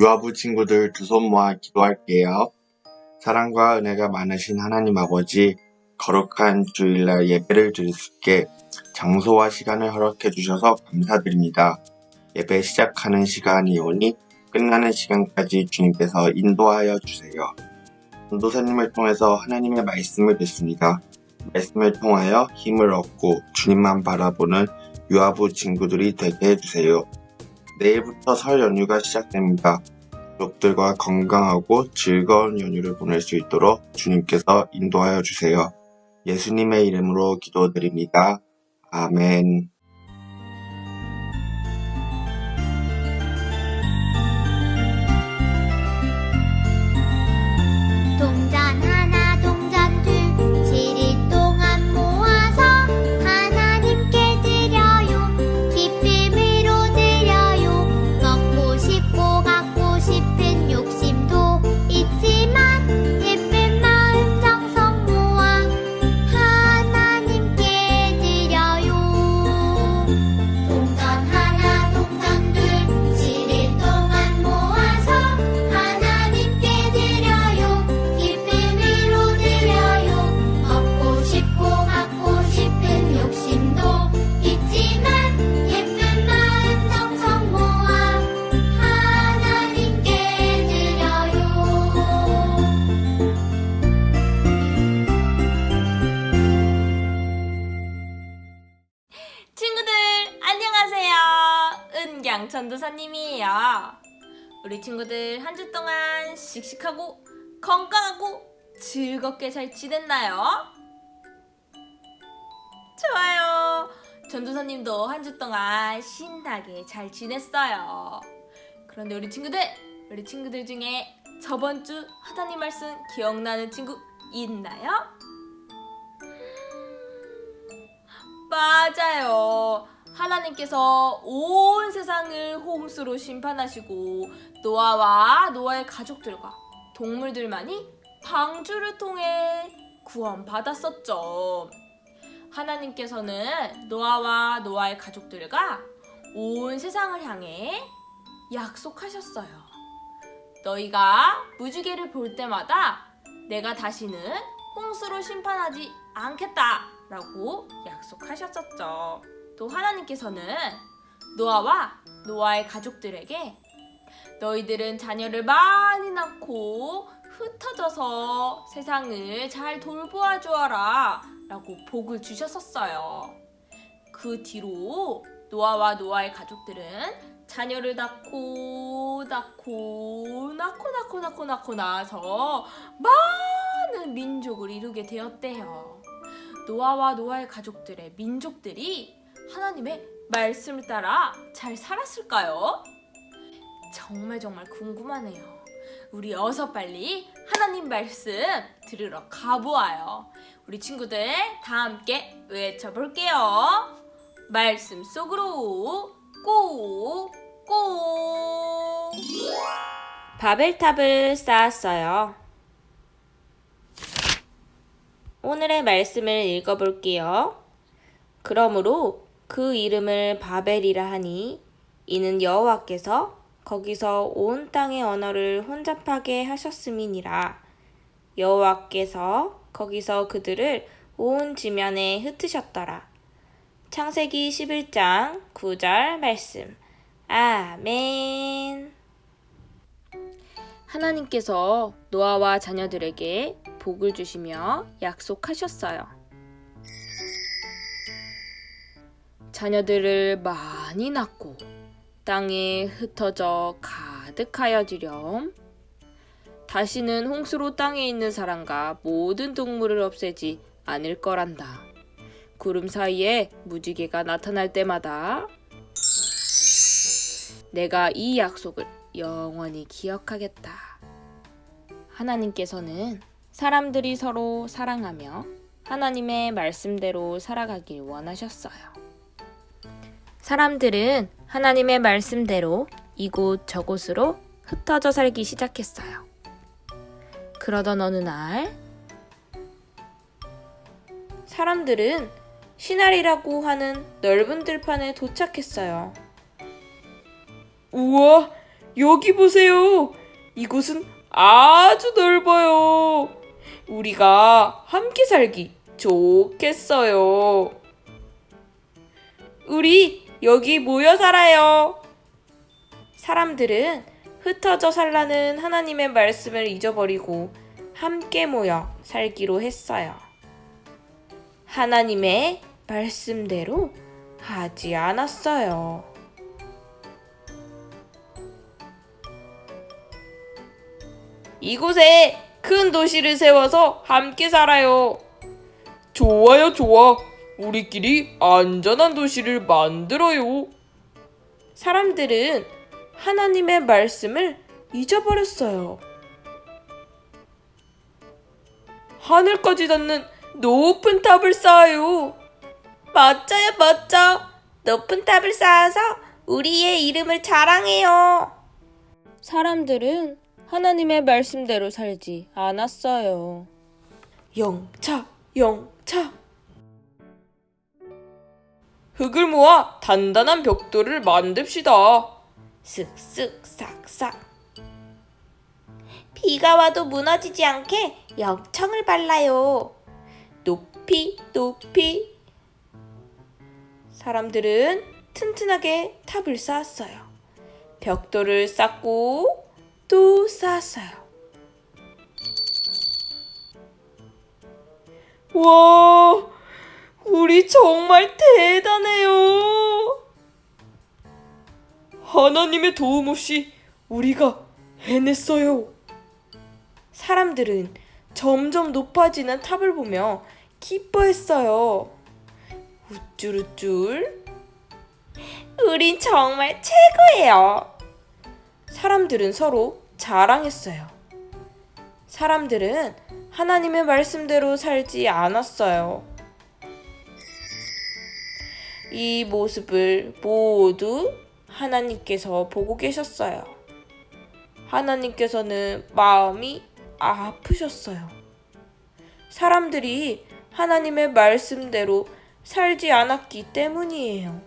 유아부 친구들 두 손 모아 기도할게요. 사랑과 은혜가 많으신 하나님 아버지, 거룩한 주일날 예배를 드릴 수 있게 장소와 시간을 허락해 주셔서 감사드립니다. 예배 시작하는 시간이 오니 끝나는 시간까지 주님께서 인도하여 주세요. 전도사님을 통해서 하나님의 말씀을 듣습니다. 말씀을 통하여 힘을 얻고 주님만 바라보는 유아부 친구들이 되게 해주세요. 내일부터 설 연휴가 시작됩니다. 가족들과 건강하고 즐거운 연휴를 보낼 수 있도록 주님께서 인도하여 주세요. 예수님의 이름으로 기도드립니다. 아멘. 우리 친구들 한 주 동안 씩씩하고 건강하고 즐겁게 잘 지냈나요? 좋아요. 전도사님도 한 주 동안 신나게 잘 지냈어요. 그런데 우리 친구들, 우리 친구들 중에 저번 주 하나님 말씀 기억나는 친구 있나요? 맞아요. 하나님께서 온 세상을 홍수로 심판하시고 노아와 노아의 가족들과 동물들만이 방주를 통해 구원받았었죠. 하나님께서는 노아와 노아의 가족들과 온 세상을 향해 약속하셨어요. 너희가 무지개를 볼 때마다 내가 다시는 홍수로 심판하지 않겠다 라고 약속하셨었죠. 또 하나님께서는 노아와 노아의 가족들에게 너희들은 자녀를 많이 낳고 흩어져서 세상을 잘 돌보아 주어라 라고 복을 주셨었어요. 그 뒤로 노아와 노아의 가족들은 자녀를 낳고 낳고 낳고 낳고 낳고 낳고 낳아서 많은 민족을 이루게 되었대요. 노아와 노아의 가족들의 민족들이 하나님의 말씀을 따라 잘 살았을까요? 정말 정말 궁금하네요. 우리 어서 빨리 하나님 말씀 들으러 가보아요. 우리 친구들 다 함께 외쳐볼게요. 말씀 속으로 꼭, 꼭. 바벨탑을 쌓았어요. 오늘의 말씀을 읽어볼게요. 그러므로 그 이름을 바벨이라 하니 이는 여호와께서 거기서 온 땅의 언어를 혼잡하게 하셨음이니라. 여호와께서 거기서 그들을 온 지면에 흩으셨더라. 창세기 11장 9절 말씀. 아멘. 하나님께서 노아와 자녀들에게 복을 주시며 약속하셨어요. 자녀들을 많이 낳고 땅에 흩어져 가득하여지렴. 다시는 홍수로 땅에 있는 사람과 모든 동물을 없애지 않을 거란다. 구름 사이에 무지개가 나타날 때마다 내가 이 약속을 영원히 기억하겠다. 하나님께서는 사람들이 서로 사랑하며 하나님의 말씀대로 살아가길 원하셨어요. 사람들은 하나님의 말씀대로 이곳 저곳으로 흩어져 살기 시작했어요. 그러던 어느 날, 사람들은 시나리라고 하는 넓은 들판에 도착했어요. 우와, 여기 보세요. 이곳은 아주 넓어요. 우리가 함께 살기 좋겠어요. 우리 여기 모여 살아요. 사람들은 흩어져 살라는 하나님의 말씀을 잊어버리고 함께 모여 살기로 했어요. 하나님의 말씀대로 하지 않았어요. 이곳에 큰 도시를 세워서 함께 살아요. 좋아요, 좋아. 우리끼리 안전한 도시를 만들어요. 사람들은 하나님의 말씀을 잊어버렸어요. 하늘까지 닿는 높은 탑을 쌓아요. 맞아요, 맞죠. 높은 탑을 쌓아서 우리의 이름을 자랑해요. 사람들은 하나님의 말씀대로 살지 않았어요. 영차, 영차. 흙을 모아 단단한 벽돌을 만듭시다. 쓱쓱 싹싹. 비가 와도 무너지지 않게 역청을 발라요. 높이 높이. 사람들은 튼튼하게 탑을 쌓았어요. 벽돌을 쌓고 또 쌓았어요. 와, 우리 정말 대단해요. 하나님의 도움 없이 우리가 해냈어요. 사람들은 점점 높아지는 탑을 보며 기뻐했어요. 우쭐우쭐. 우린 정말 최고예요. 사람들은 서로 자랑했어요. 사람들은 하나님의 말씀대로 살지 않았어요. 이 모습을 모두 하나님께서 보고 계셨어요. 하나님께서는 마음이 아프셨어요. 사람들이 하나님의 말씀대로 살지 않았기 때문이에요.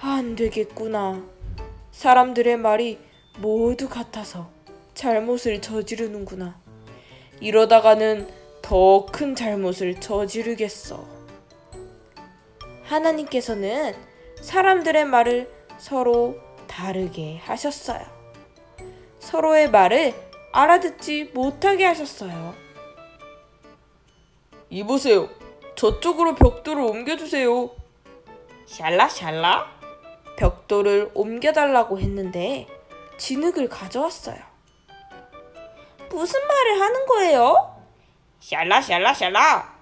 안 되겠구나. 사람들의 말이 모두 같아서 잘못을 저지르는구나. 이러다가는 더 큰 잘못을 저지르겠어. 하나님께서는 사람들의 말을 서로 다르게 하셨어요. 서로의 말을 알아듣지 못하게 하셨어요. 이보세요. 저쪽으로 벽돌을 옮겨주세요. 샬라 샬라? 벽돌을 옮겨달라고 했는데 진흙을 가져왔어요. 무슨 말을 하는 거예요? 샬라 샬라 샬라.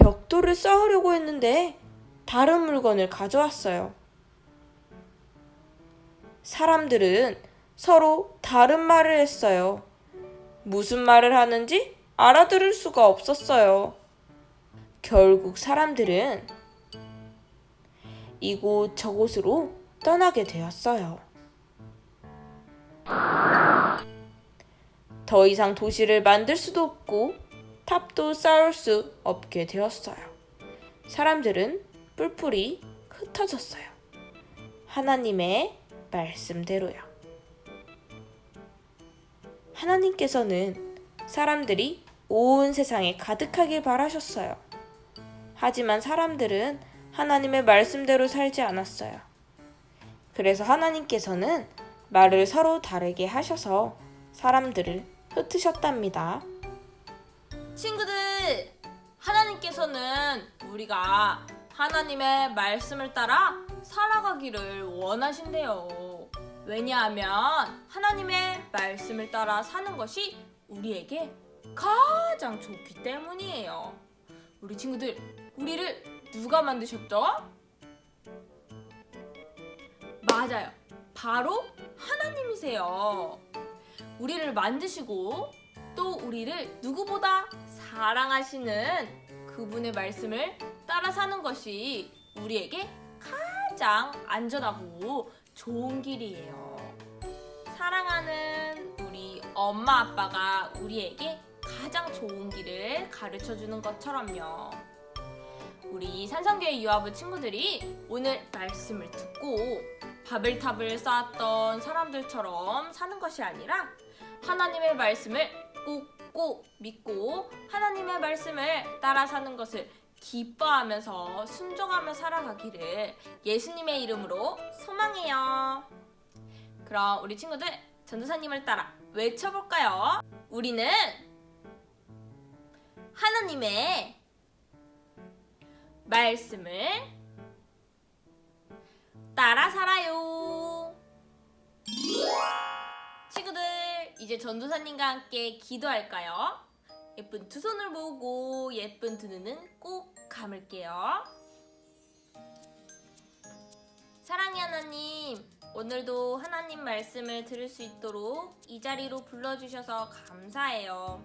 벽돌을 쌓으려고 했는데 다른 물건을 가져왔어요. 사람들은 서로 다른 말을 했어요. 무슨 말을 하는지 알아들을 수가 없었어요. 결국 사람들은 이곳 저곳으로 떠나게 되었어요. 더 이상 도시를 만들 수도 없고 탑도 쌓을 수 없게 되었어요. 사람들은 뿔뿔이 흩어졌어요. 하나님의 말씀대로요. 하나님께서는 사람들이 온 세상에 가득하길 바라셨어요. 하지만 사람들은 하나님의 말씀대로 살지 않았어요. 그래서 하나님께서는 말을 서로 다르게 하셔서 사람들을 흩으셨답니다. 친구들, 하나님께서는 우리가 하나님의 말씀을 따라 살아가기를 원하신대요. 왜냐하면 하나님의 말씀을 따라 사는 것이 우리에게 가장 좋기 때문이에요. 우리 친구들, 우리를 누가 만드셨죠? 맞아요. 바로 하나님이세요. 우리를 만드시고 또 우리를 누구보다 사랑하시는 그분의 말씀을 따라 사는 것이 우리에게 가장 안전하고 좋은 길이에요. 사랑하는 우리 엄마 아빠가 우리에게 가장 좋은 길을 가르쳐 주는 것처럼요. 우리 산성교회 유아부 친구들이 오늘 말씀을 듣고 바벨탑을 쌓았던 사람들처럼 사는 것이 아니라 하나님의 말씀을 꼭 꼭 믿고 하나님의 말씀을 따라 사는 것을 기뻐하면서 순종하며 살아가기를 예수님의 이름으로 소망해요. 그럼 우리 친구들 전도사님을 따라 외쳐볼까요? 우리는 하나님의 말씀을 따라 살아요. 친구들, 이제 전도사님과 함께 기도할까요? 예쁜 두 손을 모으고 예쁜 두 눈은 꼭 감을게요. 사랑의 하나님, 오늘도 하나님 말씀을 들을 수 있도록 이 자리로 불러주셔서 감사해요.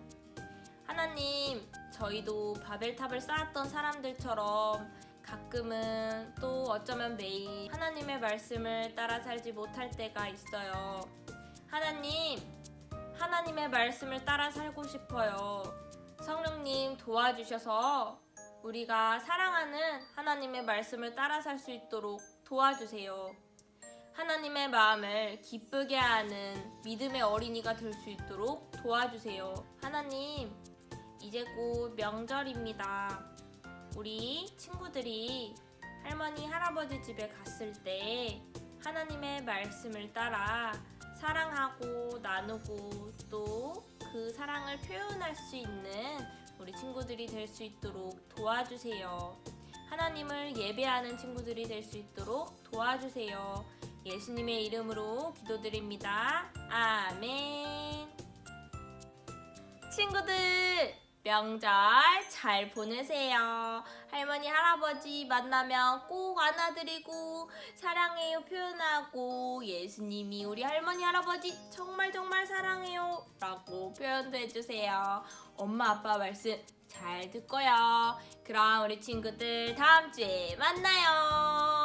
하나님, 저희도 바벨탑을 쌓았던 사람들처럼 가끔은 또 어쩌면 매일 하나님의 말씀을 따라 살지 못할 때가 있어요. 하나님, 하나님의 말씀을 따라 살고 싶어요. 성령님 도와주셔서 우리가 사랑하는 하나님의 말씀을 따라 살 수 있도록 도와주세요. 하나님의 마음을 기쁘게 하는 믿음의 어린이가 될 수 있도록 도와주세요. 하나님, 이제 곧 명절입니다. 우리 친구들이 할머니, 할아버지 집에 갔을 때 하나님의 말씀을 따라 사랑하고 나누고 또 그 사랑을 표현할 수 있는 우리 친구들이 될 수 있도록 도와주세요. 하나님을 예배하는 친구들이 될 수 있도록 도와주세요. 예수님의 이름으로 기도드립니다. 아멘. 친구들, 명절 잘 보내세요. 할머니, 할아버지 만나면 꼭 안아드리고, 사랑해요 표현하고, 예수님이 우리 할머니, 할아버지 정말 정말 사랑해요. 라고 표현도 해주세요. 엄마, 아빠 말씀 잘 듣고요. 그럼 우리 친구들 다음 주에 만나요.